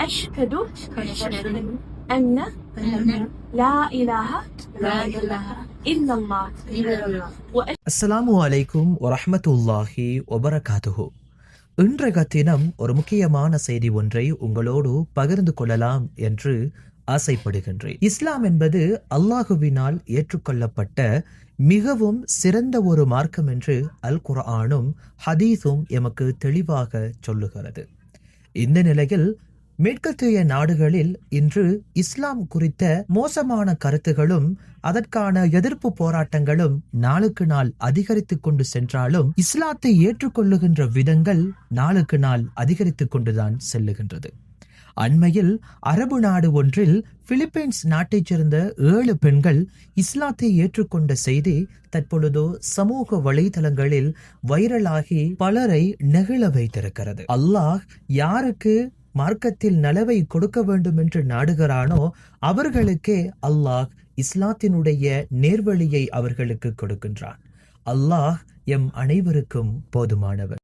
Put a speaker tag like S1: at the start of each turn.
S1: أشهد
S2: أشهد
S1: أن
S2: أن
S1: لا إله
S2: لا إله
S1: إلا الله
S2: إلا الله
S1: وأشهد
S3: அஸ்ஸலாமு அலைக்கும் வரஹ்மத்துல்லாஹி வபரகாத்துஹு இன்றைய தினம் ஒரு முக்கியமான செய்தி ஒன்றை உங்களோடு பகிர்ந்து கொள்ளலாம் என்று ஆசைப்படுகின்றேன் இஸ்லாம் என்பது அல்லாஹுவினால் ஏற்றுக்கொள்ளப்பட்ட மிகவும் சிறந்த ஒரு மார்க்கம் என்று அல் குர்ஆனும் ஹதீஸும் எமக்கு தெளிவாக சொல்லுகிறது இந்த நிலையில் மேற்கத்திய நாடுகளில் இன்று இஸ்லாம் குறித்த மோசமான கருத்துகளும் அதற்கான எதிர்ப்பு போராட்டங்களும் நாளுக்கு நாள் அதிகரித்துக் கொண்டு சென்றாலும் இஸ்லாத்தை ஏற்றுக்கொள்ளுகின்ற விதங்கள் நாளுக்கு நாள் அதிகரித்துக் கொண்டுதான் செல்லுகின்றது. அண்மையில் அரபு நாடு ஒன்றில் பிலிப்பைன்ஸ் நாட்டைச் சேர்ந்த ஏழு பெண்கள் இஸ்லாத்தை ஏற்றுக்கொண்ட செய்தி தற்பொழுது சமூக வலைதளங்களில் வைரலாகி பலரை நெகிழ வைத்திருக்கிறது. அல்லாஹ் யாருக்கு மார்க்கத்தில் நலவை கொடுக்க வேண்டும் என்று நாடுகிறானோ அவர்களுக்கே அல்லாஹ் இஸ்லாத்தினுடைய நேர்வழியை அவர்களுக்கு கொடுக்கின்றான். அல்லாஹ் எம் அனைவருக்கும் போதுமானவர்.